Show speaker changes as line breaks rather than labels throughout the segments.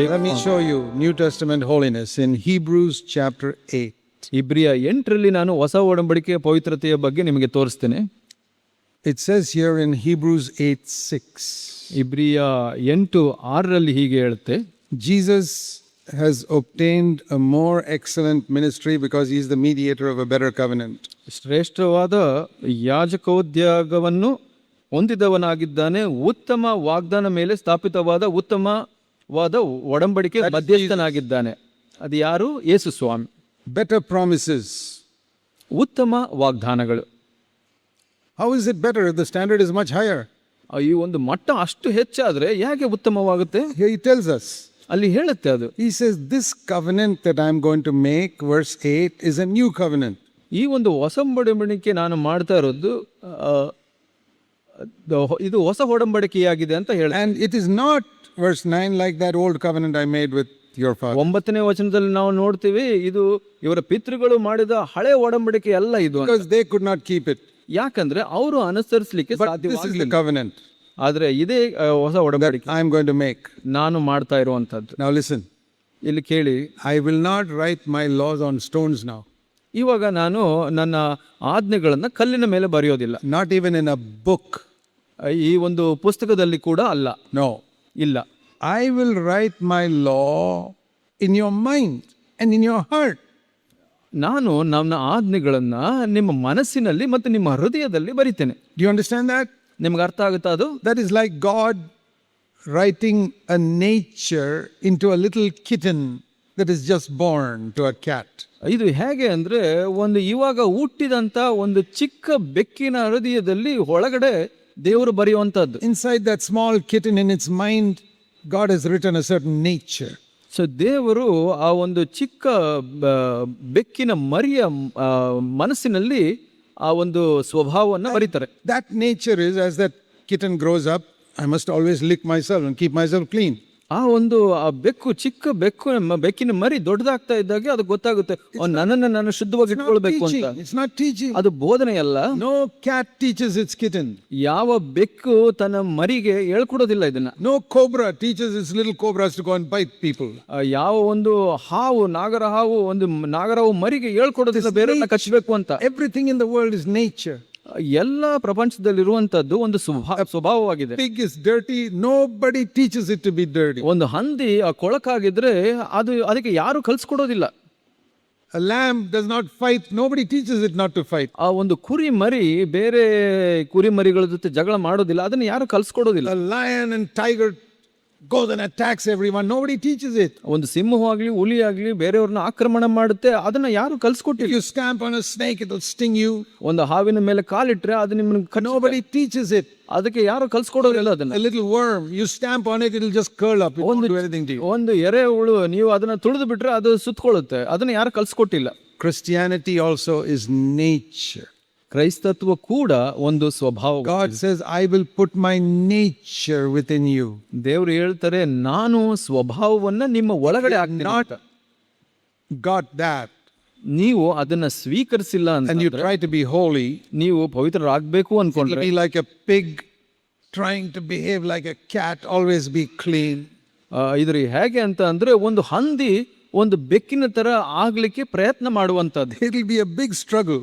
Let me show you New Testament holiness in Hebrews chapter 8.
ಇಬ್ರಿಯ ಎಂಟರಲ್ಲಿ ನಾನು ಹೊಸ ಒಡಂಬಡಿಕೆಯ ಪವಿತ್ರತೆಯ ಬಗ್ಗೆ ನಿಮಗೆ ತೋರಿಸ್ತೇನೆ
It says here in Hebrews 8 6,
ಇಬ್ರಿಯ ಎಂಟು ಆರರಲ್ಲಿ ಹೀಗೆ ಹೇಳುತ್ತೆ
Jesus has obtained a more excellent ministry because he is the mediator of a better covenant.
ಶ್ರೇಷ್ಠವಾದ ಯಾಜಕೋದ್ಯೋಗವನ್ನು ಹೊಂದಿದವನಾಗಿದ್ದಾನೆ ಉತ್ತಮ ವಾಗ್ದಾನ ಮೇಲೆ ಸ್ಥಾಪಿತವಾದ ಉತ್ತಮವಾದ ಒಡಂಬಡಿಕೆ ಮಧ್ಯಸ್ಥನಾಗಿದ್ದಾನೆ. ಅದು ಯಾರು? ಯೇಸು ಸ್ವಾಮಿ.
ಬೆಟರ್ ಪ್ರಾಮಿಸಸ್
ಉತ್ತಮ ವಾಗ್ದಾನಗಳು.
How is it better the standard is much higher
ಈ ಒಂದು ಮಟ್ಟ ಅಷ್ಟು ಹೆಚ್ಚಾದರೆ ಯಾಕೆ ಉತ್ತಮವಾಗುತ್ತೆ?
ಹೇ he tells us.
ಅಲ್ಲಿ ಹೇಳುತ್ತೆ ಅದು.
He says this covenant that I am going to make verse 8, is a new covenant
ಈ ಒಂದು ಹೊಸ ಒಡಂಬಡಿಕೆ ನಾನು ಮಾಡ್ತಾ ಇರೋದು ಇದು ಹೊಸ ಒಡಂಬಡಿಕೆಯಾಗಿದೆ ಅಂತ ಹೇಳಿ.
And it is not verse nine like that old covenant I made with your father
ಒಂಬತ್ತನೇ ವಚನದಲ್ಲಿ ನಾವು ನೋಡ್ತೀವಿ ಇದು ಇವರ ಪಿತೃಗಳು ಮಾಡಿದ ಹಳೆ ಒಡಂಬಡಿಕೆ ಅಲ್ಲ ಇದು
because they could not keep it
ಯಾಕಂದ್ರೆ ಅವರು ಅನುಸರಿಸಲಿಕ್ಕೆ ಸಾಧ್ಯವಾಗಿಲ್ಲ ಆದರೆ ಇದೇ ಹೊಸ ಒಡಂಬಡಿಕೆ.
I am going to make
ನಾನು ಮಾಡ್ತಾ ಇರುವಂತದ್ದು
ನೌ ಲಿಸನ್
ಇಲ್ಲಿ ಕೇಳಿ.
I will not write my laws on stones now
ಇವಾಗ ನಾನು ನನ್ನ ಆಜ್ಞೆಗಳನ್ನು ಕಲ್ಲಿನ ಮೇಲೆ ಬರೆಯೋದಿಲ್ಲ.
Not even in a book
ಈ ಒಂದು ಪುಸ್ತಕದಲ್ಲಿ ಕೂಡ ಅಲ್ಲ.
ನೋ
ಇಲ್ಲ.
I will write my law in your mind and in your heart
ನಾನು ನನ್ನ ಆಜ್ಞೆಗಳನ್ನು ನಿಮ್ಮ ಮನಸ್ಸಿನಲ್ಲಿ ಮತ್ತು ನಿಮ್ಮ ಹೃದಯದಲ್ಲಿ ಬರೀತೇನೆ.
ಯು ಅಂಡರ್ಸ್ಟ್ಯಾಂಡ್ ದಟ್
ನಿಮ್ಗೆ ಅರ್ಥ ಆಗುತ್ತಾ ಅದು?
That is like God writing a nature into a little kitten that is just born to a cat
ಇದು ಹೇಗೆ ಅಂದರೆ ಒಂದು ಇವಾಗ ಹುಟ್ಟಿದಂಥ ಒಂದು ಚಿಕ್ಕ ಬೆಕ್ಕಿನ ಹೃದಯದಲ್ಲಿ ಒಳಗಡೆ ದೇವರು ಬರೆಯುವಂಥದ್ದು.
Inside small kitten in its mind God is written a certain nature
so ದೇವರು ಆ ಒಂದು ಚಿಕ್ಕ ಬೆಕ್ಕಿನ ಮರಿಯ ಮನಸ್ಸಿನಲ್ಲಿ ಆ ಒಂದು ಸ್ವಭಾವವನ್ನು ಬರೀತಾರೆ.
That nature is as that kitten grows up I must always lick my self keep my self clean
ಆ ಒಂದು ಆ ಬೆಕ್ಕು ಚಿಕ್ಕ ಬೆಕ್ಕು ಮ- ಬೆಕ್ಕಿನ ಮರಿ ದೊಡ್ಡದಾಗ್ತಾ ಇದ್ದಾಗೆ ಅದು ಗೊತ್ತಾಗುತ್ತೆ ಓ, ನನ್ನನ್ನು ನಾನು ಶುದ್ಧವಾಗಿ ಇಟ್ಕೊಳ್ಬೇಕು ಅಂತ
Teaching. It's not teaching.
ಅದು ಬೋಧನೆ ಅಲ್ಲ
no cat teaches it's kitten
ಯಾವ ಬೆಕ್ಕು ತನ್ನ ಮರಿಗೆ ಹೇಳ್ಕೊಡೋದಿಲ್ಲ ಇದನ್ನ
no cobra teaches its little cobras to go and bite people.
ಆ, ಯಾವ ಒಂದು ಹಾವು ನಾಗರ ಹಾವು ಒಂದು ಮ್- ನಾಗರ ಹಾವು ಮರಿಗೆ ಹೇಳ್ಕೊಡೋದಿಲ್ಲ ಬೇರೆ ಕಚ್ಚಬೇಕು ಅಂತ
everything in the world is nature.
ಎಲ್ಲ ಪ್ರಪಂಚದಲ್ಲಿರುವಂತದ್ದು ಒಂದು ಸ್ವಭಾ- ಸ್ವಭಾವವಾಗಿದೆ
Pig is dirty. Nobody teaches it to be dirty
ಒಂದು ಹಂದಿ ಆ ಕೊಳಕಾಗಿದ್ರೆ ಅದು ಅದಕ್ಕೆ ಯಾರು ಕಲ್ಸ್ಕೊಡೋದಿಲ್ಲ
A lamb does not fight. Nobody teaches it not to fight.
ಆ ಒಂದು ಕುರಿ ಮರಿ ಬೇರೆ ಕುರಿ ಮರಿಗಳ ಜೊತೆ ಜಗಳ ಮಾಡೋದಿಲ್ಲ ಅದನ್ನ ಯಾರು ಕಲ್ಸ್ಕೊಡೋದಿಲ್ಲ
A lion and tiger goes and attacks everyone. Nobody teaches it.
ಒಂದು hogli ಹುಲಿ agli ಬೇರೆಯವ್ರನ್ನ ಆಕ್ರಮಣ ಮಾಡುತ್ತೆ ಅದನ್ನ ಯಾರು
If
ಕಲ್ಸ್ಕೊಟ್ಟಿಲ್ಲ
you stamp on a snake, it will sting you.
ಒಂದು ಹಾವಿನ ಮೇಲೆ ಕಾಲಿಟ್ರೆ ಅದು ನಿಮ್ಮನ್ನ.
Nobody teaches it.
ಅದಕ್ಕೆ ಯಾರು ಕಲ್ಸ್ಕೊಡೋದಿಲ್ಲ ಅದನ್ನ
A little worm, you stamp on it, it will just curl up. It won't do anything to you.
ಒಂದು ಎರೆ ಹುಳು ನೀವು ಅದನ್ನ ತುಳಿದು ಬಿಟ್ರೆ ಅದು ಸುತ್ತಕೊಳ್ಳುತ್ತೆ ಅದನ್ನ ಯಾರು ಕಲ್ಸ್ಕೊಟ್ಟಿಲ್ಲ
Christianity also is nature.
ಕ್ರೈಸ್ತತ್ವ ಕೂಡ ಒಂದು ಸ್ವಭಾವ
God says I will put my nature within you
ದೇವರು ಹೇಳ್ತಾರೆ ನಾನು ಸ್ವಭಾವವನ್ನು ನಿಮ್ಮ ಒಳಗಡೆ
ಆಗ್ತೀನಿ
ನಾಟ್
ಗಾಟ್ ದಟ್
ನೀವು ಅದನ್ನ ಸ್ವೀಕರಿಸಿಲ್ಲ
ಅಂತ you try to be holy
ನೀವು ಪವಿತ್ರರಾಗಬೇಕು ಅನ್ಕೊಂಡ್ರೆ.
Like a pig trying to behave like a cat always be clean
ಇದ್ರ ಹೇಗೆ ಅಂತ ಅಂದ್ರೆ ಒಂದು ಹಂದಿ ಒಂದು ಬೆಕ್ಕಿನ ತರ ಆಗ್ಲಿಕ್ಕೆ ಪ್ರಯತ್ನ ಮಾಡುವಂತದ್ದು
it will be a big struggle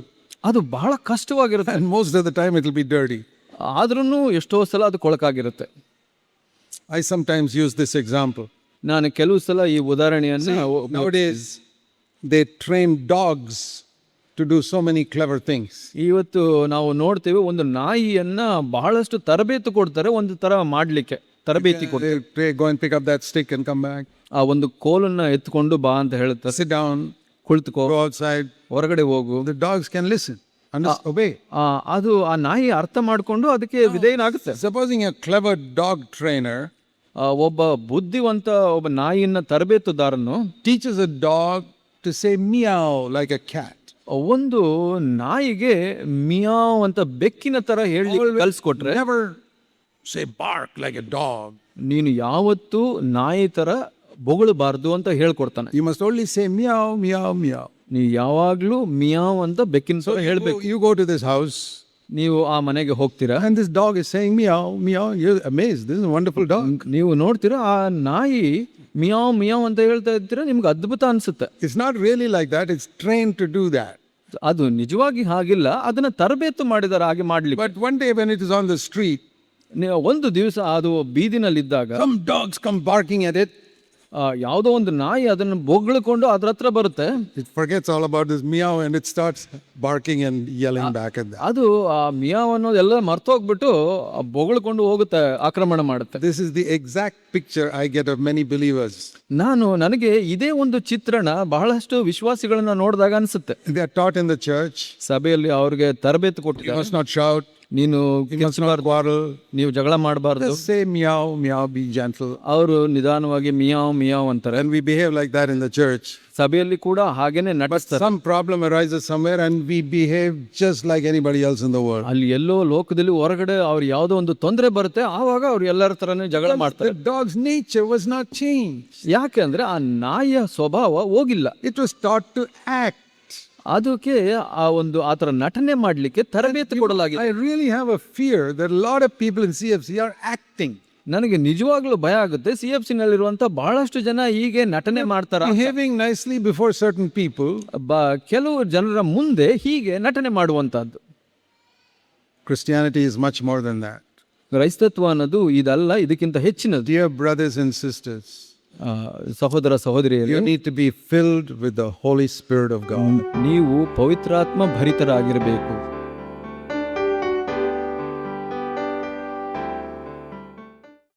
ಅದು ಬಹಳ ಕಷ್ಟವಾಗಿರುತ್ತೆ.
And most of the time it be dirty
ಆದ್ರೂ ಎಷ್ಟೋ ಸಲ ಅದು ಕೊಳಕಾಗಿರುತ್ತೆ.
I sometimes use this example
ನಾನು ಕೆಲವು ಸಲ ಈ ಉದಾಹರಣೆಯನ್ನು
they train dogs to do so many clever things
ಇವತ್ತು ನಾವು ನೋಡ್ತೇವೆ ಒಂದು ನಾಯಿಯನ್ನು ಬಹಳಷ್ಟು ತರಬೇತಿ ಕೊಡ್ತಾರೆ ಒಂದು ಥರ ಮಾಡಲಿಕ್ಕೆ ತರಬೇತಿ ಕೊಡ್ತಾರೆ.
Going pick up that stick and come back
ಆ ಒಂದು ಕೋಲನ್ನು ಎತ್ಕೊಂಡು ಬಾ ಅಂತ ಹೇಳುತ್ತೆ
ಸಿಟ್ ಡೌನ್
ಕುಳಿತುಕೋ.
ಆಕ್ಸೈಡ್
ಹೊರಗಡೆ ಹೋಗು.
The dogs can listen obey
ಅದು ಆ ನಾಯಿ ಅರ್ಥ ಮಾಡಿಕೊಂಡು ಅದಕ್ಕೆ ವಿಧೇಯನಾಗುತ್ತೆ.
Supposing a clever dog trainer
ಒಬ್ಬ ಬುದ್ಧಿವಂತ ಒಬ್ಬ ನಾಯಿಯನ್ನ ತರಬೇತುದಾರನು
teachers a dog to say meow like a cat
ಒಂದು ನಾಯಿಗೆ ಮಿಯಾವ್ ಅಂತ ಬೆಕ್ಕಿನ ತರ ಹೇಳಿ ಕಲ್ಸ್ಕೊಟ್ರೆ
say bark like a dog
ನೀನು ಯಾವತ್ತೂ ನಾಯಿ ತರ ಬೊಗಳಬಾರ್ದು ಅಂತ ಹೇಳ್ಕೊಡ್ತಾನೆ.
You must only say meow meow meow
ನೀವು ಯಾವಾಗಲೂ ಮಿಯಾವ್ ಅಂತ ಬೆಕ್ಕಿನ ಸೋ ಹೇಳಬೇಕು.
You go to this house
ನೀವು ಆ ಮನೆಗೆ ಹೋಗ್ತೀರಾ?
And this dog is saying meow meow you amaze this is wonderful dog
ನೀವು ನೋಡ್ತೀರಾ ಆ ನಾಯಿ ಮಿಯಾವ್ ಮಿಯಾವ್ ಅಂತ ಹೇಳ್ತಾ ಇದ್ದೀರಾ ನಿಮ್ಗೆ ಅದ್ಭುತ ಅನಿಸುತ್ತೆ.
It's not really like that it's train to do that
ಅದು ನಿಜವಾಗಿ ಹಾಗಿಲ್ಲ ಅದನ್ನ ತರಬೇತು ಮಾಡಿದಾರೆ ಹಾಗೆ ಮಾಡ್ಲಿ
but one day when it is on the street
ಒಂದು ದಿವಸ ಅದು ಬೀದಿನಲ್ಲಿದ್ದಾಗ
ಕಮ್ ಡಾಗ್ಸ್ ಕಮ್ ಪಾರ್ಕಿಂಗ್
ಅದೇ ಯಾವುದೋ ಒಂದು ನಾಯಿ ಅದನ್ನು ಬೊಗಳಿಕೊಂಡು ಅದ್ರ ಹತ್ರ ಬರುತ್ತೆ
It forgets all about this meow and it starts barking and yelling back at.
ಅದು ಆ ಮಿಯಾವ್ ಅನ್ನೋದೆಲ್ಲ ಮರ್ತೋಗ್ಬಿಟ್ಟು ಆ ಬೊಗಳ್ಕೊಂಡು ಹೋಗುತ್ತೆ ಆಕ್ರಮಣ ಮಾಡುತ್ತೆ
This is the exact picture I get of many believers.
ನಾನು ನನಗೆ ಇದೇ ಒಂದು ಚಿತ್ರಣ ಬಹಳಷ್ಟು ವಿಶ್ವಾಸಿಗಳನ್ನ ನೋಡಿದಾಗ ಅನ್ಸುತ್ತೆ
They are taught in the church.
ಸಭೆಯಲ್ಲಿ ಅವ್ರಿಗೆ ತರಬೇತಿ
You
ಕೊಟ್ಟಿದ್ದಾರೆ
must not shout.
ನೀನು ನೀವು ಜಗಳ ಮಾಡಬಾರದು.
ಸೇಮ್ ಮಿಯಾವ್ ಮಿಯಾವ್ ಬಿ ಜಾನ್ಸಲ್
ಅವರು ನಿಧಾನವಾಗಿ ಮಿಯಾವ್ ಮಿಯಾವ್ ಅಂತಾರೆ.
And we behave like that in the church
ಸಭೆಯಲ್ಲಿ ಕೂಡ ಹಾಗೇನೆ ನಡೆಸ್ತಾರೆ.
Some problem arise somewhere and we behave just like anybody else in the world
ಅಲ್ಲಿ ಎಲ್ಲೋ ಲೋಕದಲ್ಲಿ ಹೊರಗಡೆ ಅವ್ರ ಯಾವುದೋ ಒಂದು ತೊಂದರೆ ಬರುತ್ತೆ ಆವಾಗ ಅವ್ರು ಎಲ್ಲರ ತರನೇ ಜಗಳ ಮಾಡ್ತಾರೆ.
Dogs nature was not change
ಯಾಕೆ ಅಂದ್ರೆ ಆ ನಾಯಿಯ ಸ್ವಭಾವ ಹೋಗಿಲ್ಲ.
It was start to act
ಅದಕ್ಕೆ ಆ ಒಂದು ಆತರ ನಟನೆ ಮಾಡಲಿಕ್ಕೆ ತರಬೇತಿ ಕೊಡಲಾಗಿದೆ.
I really have a fear that a lot of C F C are acting,
ನನಗೆ ನಿಜವಾಗ್ಲೂ ಭಯ ಆಗುತ್ತೆ. ಸಿ ಎಫ್ ಸಿನಲ್ಲಿರುವಂತ ಬಹಳಷ್ಟು ಜನ ಹೀಗೆ ನಟನೆ ಮಾಡ್ತಾರೆ
behaving nicely before certain people
ಬ ಕೆಲವು ಜನರ ಮುಂದೆ ಹೀಗೆ ನಟನೆ ಮಾಡುವಂತಹದ್ದು
Christianity is much more than that.
ಕ್ರೈಸ್ತತ್ವ ಅನ್ನೋದು ಇದಲ್ಲ ಇದಕ್ಕಿಂತ ಹೆಚ್ಚಿನದು.
Dear ಬ್ರದರ್ಸ್ and sisters,
ಆ, ಸಹೋದರ ಸಹೋದರಿಯರು
you need to be filled with the Holy Spirit of God.
ನೀವು ಪವಿತ್ರಾತ್ಮ ಭರಿತರಾಗಿರಬೇಕು